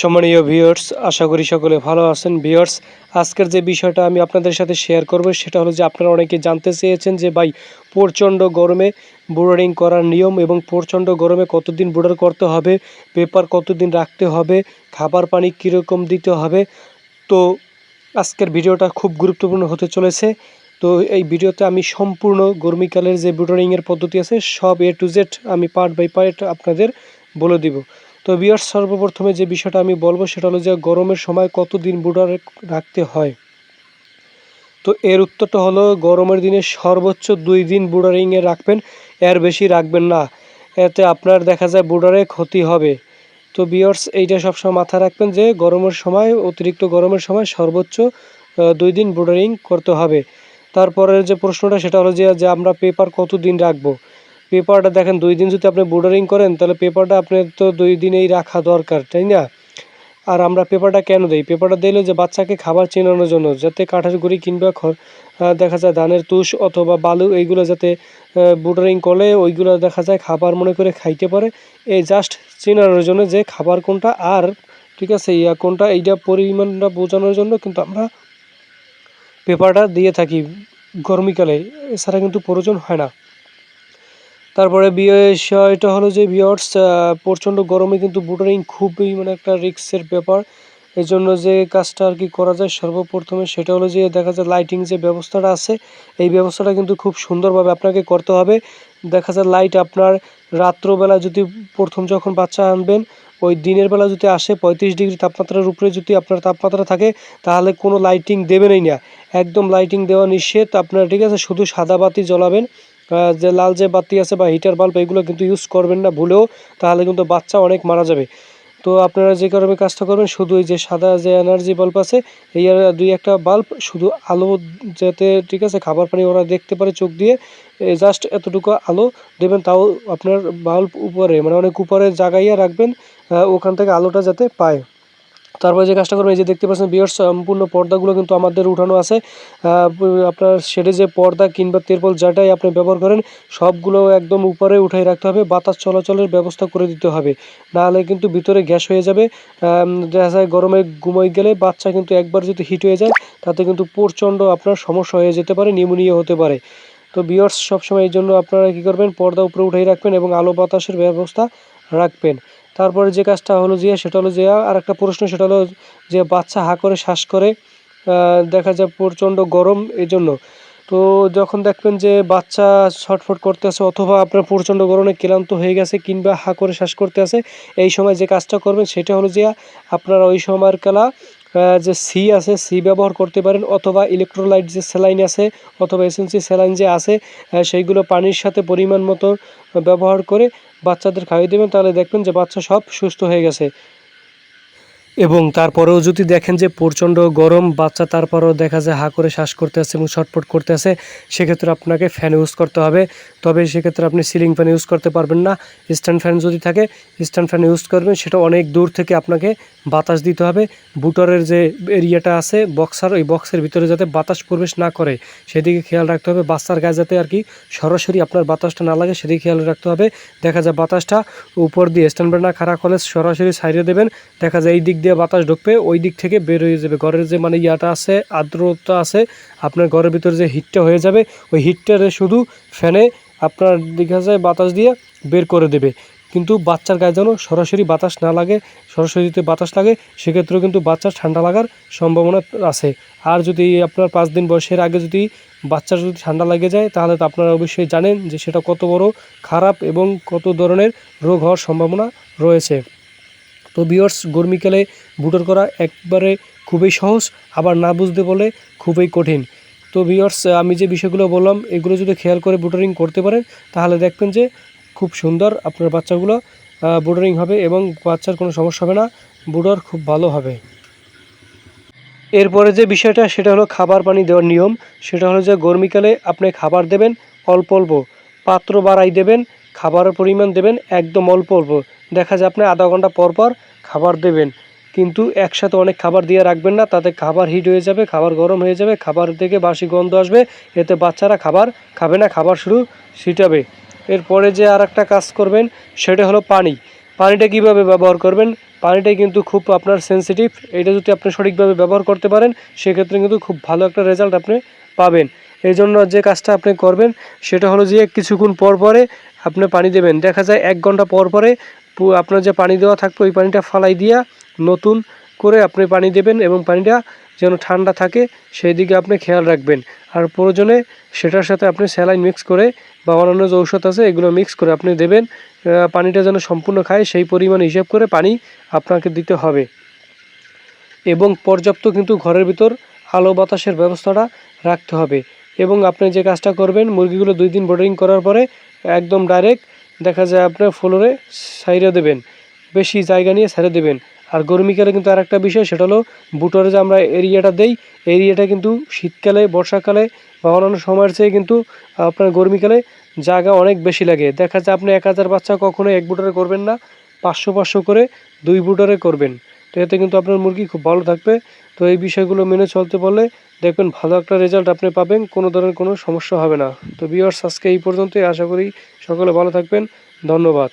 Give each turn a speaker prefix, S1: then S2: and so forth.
S1: সম্মানীয় ভিউয়ার্স আশা করি সকলে ভালো আছেন। ভিউয়ার্স আজকের যে বিষয়টা আমি আপনাদের সাথে শেয়ার করব, সেটা হলো যে আপনারা অনেকে জানতে চেয়েছেন যে ভাই, প্রচণ্ড গরমে বোর্ডারিং করার নিয়ম এবং প্রচণ্ড গরমে কতদিন বোর্ডার করতে হবে, পেপার কতদিন রাখতে হবে, খাবার পানি কীরকম দিতে হবে। তো আজকের ভিডিওটা খুব গুরুত্বপূর্ণ হতে চলেছে। তো এই ভিডিওতে আমি সম্পূর্ণ গরমিকালের যে বোর্ডারিংয়ের পদ্ধতি আছে, সব এ টু জেড আমি পার্ট বাই পার্ট আপনাদের বলে দিব। তো বিয়ার সর্বপ্রথমে যে বিষয়টা আমি বলব সেটা হলো যে গরমের সময় কতদিন বুডারে রাখতে হয়? তো এর উত্তরটা হলো গরমের দিনে সর্বোচ্চ দুই দিন বুডারিংয়ে রাখবেন, এর বেশি রাখবেন না। এতে আপনার দেখা যায় বুডারে ক্ষতি হবে। তো বিয়ার্স এইটা সবসময় মাথায় রাখবেন যে গরমের সময়, অতিরিক্ত গরমের সময় সর্বোচ্চ দুই দিন বুডারিং করতে হবে। তারপরের যে প্রশ্নটা সেটা হলো যে আমরা পেপার কতদিন রাখব? পেপারটা দেখেন দুই দিন যদি আপনি বোর্ডারিং করেন তাহলে পেপারটা আপনার তো দুই দিনেই রাখা দরকার তাই না? আর আমরা পেপারটা কেন দিই? পেপারটা দিলে যে বাচ্চাকে খাবার চেনানোর জন্য যাতে কাঠের গুঁড়ি কিংবা খ- আহ, দেখা যায় ধানের তুষ অথবা বালু এইগুলো যাতে বোর্ডারিং করলে ওইগুলো দেখা যায় খাবার মনে করে খাইতে পারে। এই জাস্ট চেনানোর জন্য যে খাবার কোনটা আর ঠিক আছে ইয়া কোনটা এইটা পরিমাণটা বোঝানোর জন্য কিন্তু আমরা পেপারটা দিয়ে থাকি। গরমিকালে এছাড়া কিন্তু প্রয়োজন হয় না। তারপরে বিষয়টা হলো যে ভিওর্স প্রচণ্ড গরমে কিন্তু বুটারিং খুবই মানে একটা রিক্সের ব্যাপার। এই জন্য যে কাজটা আর কি করা যায় সর্বপ্রথমে সেটা হলো যে দেখা যায় লাইটিং যে ব্যবস্থাটা আছে, এই ব্যবস্থাটা কিন্তু খুব সুন্দরভাবে আপনাকে করতে হবে। দেখা যায় লাইট আপনার রাত্রবেলা যদি প্রথম যখন বাচ্চা আনবেন, ওই দিনের বেলা যদি আসে পঁয়ত্রিশ ডিগ্রি তাপমাত্রার উপরে যদি আপনার তাপমাত্রা থাকে, তাহলে কোনো লাইটিং দেবেনই না। একদম লাইটিং দেওয়া নিষেধ। আপনার ঠিক আছে শুধু সাদা বাতি জ্বলাবেন। যে লাল যে বাতি আছে বা হিটার বাল্ব এগুলো কিন্তু ইউজ করবেন না, ভুলেও তাহলে কিন্তু বাচ্চা অনেক মারা যাবে। তো আপনারা যে কারণে কাজটা করবেন, শুধু এই যে সাদা যে এনার্জি বাল্ব আছে, এই দুই একটা বাল্ব শুধু আলো যাতে, ঠিক আছে, খাবার পানি ওরা দেখতে পারে চোখ দিয়ে জাস্ট এতটুকু আলো দেবেন, তাও আপনার বাল্ব উপরে মানে অনেক উপরে জাগাইয়া রাখবেন ওখান থেকে আলোটা যাতে পায়। তারপরে যে কাজটা করবেন এই যে দেখতে পাচ্ছেন বিয়ার সম্পূর্ণ পর্দাগুলো কিন্তু আমাদের উঠানো আছে। আপনার শেডে যে পর্দা কিংবা তেরপল যেটাই আপনি ব্যবহার করেন, সবগুলো একদম উপরে উঠাই রাখতে হবে। বাতাস চলাচলের ব্যবস্থা করে দিতে হবে। নাহলে কিন্তু ভিতরে গ্যাস হয়ে যাবে। দেখা যায় গরমে ঘুমোই গেলে বাচ্চা কিন্তু একবার যদি হিট হয়ে যায়, তাতে কিন্তু প্রচণ্ড আপনার সমস্যা হয়ে যেতে পারে নিউমোনিয়া হতে পারে। তো বিয়ার্স সবসময় এই জন্য আপনারা কী করবেন, পর্দা উপরে উঠাই রাখবেন এবং আলো বাতাসের ব্যবস্থা রাখবেন। তারপরে যে কাজটা হলো যে সেটা হলো যে আর একটা প্রশ্ন, সেটা হলো যে বাচ্চা হা করে শ্বাস করে দেখা যায় প্রচণ্ড গরম এই জন্য তো যখন দেখবেন যে বাচ্চা ছটফট করতে আছে অথবা আপনার প্রচণ্ড গরমে ক্লান্ত হয়ে গেছে কিংবা হা করে শ্বাস করতে আছে, এই সময় যে কাজটা করবেন সেটা হলো যে আপনারা ওই সময়ের কালা যে সি আছে, সি ব্যবহার করতে পারেন অথবা ইলেকট্রোলাইট যে স্যালাইন আছে অথবা এসেন্সি স্যালাইন যে আছে সেইগুলো পানির সাথে পরিমাণ মতো ব্যবহার করে বাচ্চাদের খাইয়ে দেবেন তাহলে দেখবেন যে বাচ্চা সব সুস্থ হয়ে গেছে। এবং তারপরেও যদি দেখেন যে প্রচণ্ড গরম, বাচ্চা তারপরেও দেখা যায় হা করে শ্বাস করতে আছে এবং ছটফট করতে আছে সেক্ষেত্রে আপনাকে ফ্যান ইউজ করতে হবে। তবে সেক্ষেত্রে আপনি সিলিং ফ্যান ইউজ করতে পারবেন না। স্ট্যান্ড ফ্যান যদি থাকে স্ট্যান্ড ফ্যান ইউজ করবেন। সেটা অনেক দূর থেকে আপনাকে বাতাস দিতে হবে। বুটারের যে এরিয়াটা আছে বক্সার ওই বক্সের ভিতরে যাতে বাতাস প্রবেশ না করে, সেদিকে খেয়াল রাখতে হবে। বাচ্চার গায়ে যাতে আর কি সরাসরি আপনার বাতাসটা না লাগে, সেদিকে খেয়াল রাখতে হবে। দেখা যায় বাতাসটা উপর দিয়ে স্ট্যান্ড ফ্যান না খারাপ হলে সরাসরি সাইডে দেবেন। দেখা যায় এই দিক দিয়ে বাতাস ঢুকবে, ওই দিক থেকে বের হয়ে যাবে। ঘরের যে মানে ইয়াটা আছে, আর্দ্রতা আছে, আপনার ঘরের ভিতরে যে হিটটা হয়ে যাবে, ওই হিটটারে শুধু ফ্যানে আপনার দেখা যায় বাতাস দিয়ে বের করে দেবে। কিন্তু বাচ্চার গায়ে যেন সরাসরি বাতাস না লাগে, সরাসরি যদি বাতাস লাগে, সেক্ষেত্রেও কিন্তু বাচ্চার ঠান্ডা লাগার সম্ভাবনা আছে। আর যদি আপনার পাঁচ দিন বয়সের আগে যদি বাচ্চার যদি ঠান্ডা লেগে যায়, তাহলে তো আপনারা অবশ্যই জানেন যে সেটা কত বড় খারাপ এবং কত ধরনের রোগ হওয়ার সম্ভাবনা রয়েছে। তো বিয়ার্স গরমিকালে বুটার করা একবারে খুবই সহজ, আবার না বুঝতে বলে খুবই কঠিন। তো বিয়ার্স আমি যে বিষয়গুলো বললাম, এগুলো যদি খেয়াল করে বুটারিং করতে পারেন, তাহলে দেখবেন যে খুব সুন্দর আপনার বাচ্চাগুলো বুটারিং হবে এবং বাচ্চার কোনো সমস্যা হবে না বুটার খুব ভালো হবে। এরপরে যে বিষয়টা, সেটা হলো খাবার পানি দেওয়ার নিয়ম। সেটা হলো যে গরমিকালে আপনি খাবার দেবেন অল্প অল্প, পাত্র বাড়াই দেবেন, খাবারের পরিমাণ দেবেন একদম অল্প অল্প। দেখা যায় আপনি আধা ঘণ্টা পর পর খাবার দেবেন। কিন্তু একসাথে অনেক খাবার দিয়ে রাখবেন না, তাতে খাবার হিট হয়ে যাবে, খাবার গরম হয়ে যাবে, খাবার থেকে বাসি গন্ধ আসবে, এতে বাচ্চারা খাবার খাবে না, খাবার শুরু ছিটাবে। এরপরে যে আর একটা কাজ করবেন, সেটা হলো পানি। পানিটা কীভাবে ব্যবহার করবেন? পানিটাই কিন্তু খুব আপনার সেনসিটিভ এটা যদি আপনি সঠিকভাবে ব্যবহার করতে পারেন, সেক্ষেত্রে কিন্তু খুব ভালো একটা রেজাল্ট আপনি পাবেন। এই জন্য যে কাজটা আপনি করবেন, সেটা হলো যে কিছুক্ষণ পর পরে আপনি পানি দেবেন। দেখা যায় এক ঘণ্টা পর পরে আপনার যে পানি দেওয়া থাকবে, ওই পানিটা ফালাই দিয়া নতুন করে আপনি পানি দেবেন এবং পানিটা যেন ঠান্ডা থাকে, সেই দিকে আপনি খেয়াল রাখবেন। আর প্রয়োজনে সেটার সাথে আপনি স্যালাইন মিক্স করে বা অন্যান্য যে ঔষধ আছে, এগুলো মিক্স করে আপনি দেবেন। পানিটা যেন সম্পূর্ণ খায়, সেই পরিমাণ হিসাব করে পানি আপনাকে দিতে হবে। এবং পর্যাপ্ত কিন্তু ঘরের ভিতর আলো বাতাসের ব্যবস্থাটা রাখতে হবে। এবং আপনি যে কাজটা করবেন, মুরগিগুলো দুই দিন বোর্ডিং করার পরে একদম ডাইরেক্ট দেখা যায় আপনার ফ্লোরে সাইডে দেবেন, বেশি জায়গা নিয়ে সাইডে দেবেন। আর গরমিকালে কিন্তু আর একটা বিষয়, সেটা হলো বুটরে যে আমরা এরিয়াটা দেই, এরিয়াটা কিন্তু শীতকালে, বর্ষাকালে বা অন্যান্য সময়ের চেয়ে কিন্তু আপনার গরমিকালে জায়গা অনেক বেশি লাগে। দেখা যায় আপনি এক হাজার বাচ্চা কখনো এক বুটারে করবেন না, পাঁচশো পাঁচশো করে দুই বুটারে করবেন। তো এতে কিন্তু আপনার মুরগি খুব ভালো থাকবে। তো এই বিষয়গুলো মেনে চলতে পারলে দেখবেন ভালো একটা রেজাল্ট আপনি পাবেন, কোনো ধরনের কোনো সমস্যা হবে না। তো বিয়ার্স আজকে এই পর্যন্তই। আশা করি সকলে ভালো থাকবেন। ধন্যবাদ।